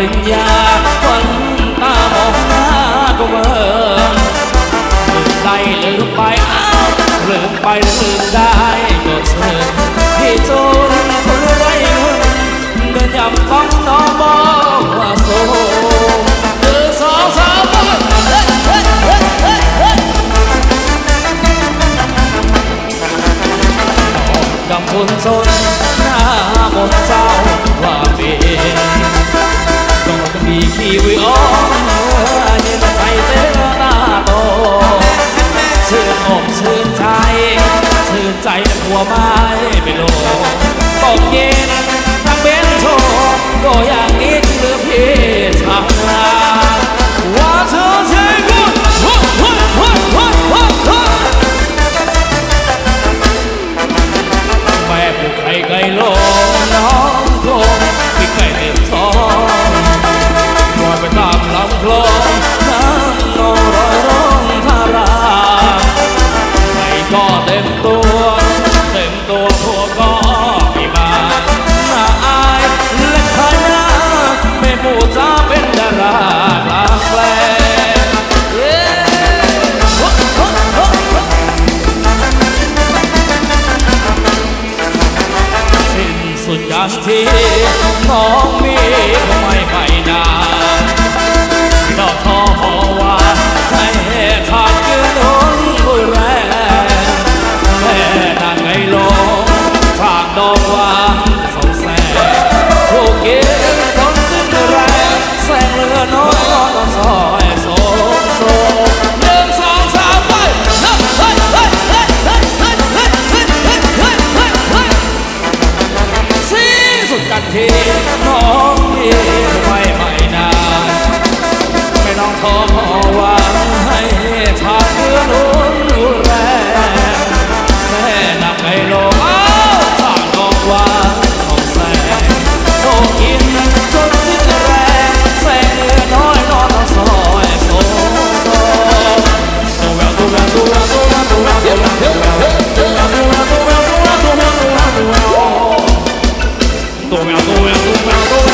ริญญาควันตามองหน้าก็เมินลืมได้ลืมไปอ้าวลืมไปลืมได้ก็เชิญพี่จนคนไร้เงินเดินยำฟังน้องบอกว่าโซหนึ่งสองสามเฮ้ยเฮ้ยเฮ้ยเฮ้ยเฮ้ยกับคนจนหน้ามนต์เจ้า ใจหัวไม้ไม่ลงตกเย็นทั้งเบนโชก็อย่างนี้คือพี่ชาลาว่าเธอใช่กูฮึฮึฮึฮึฮึฮึแม่ผู้ใครไกลโลงน้อง สิ้นสุดการที่น้องมีคงไม่ไปนาน ทีน้องพี่ไปไม่นานไม่น้องท้อ todo el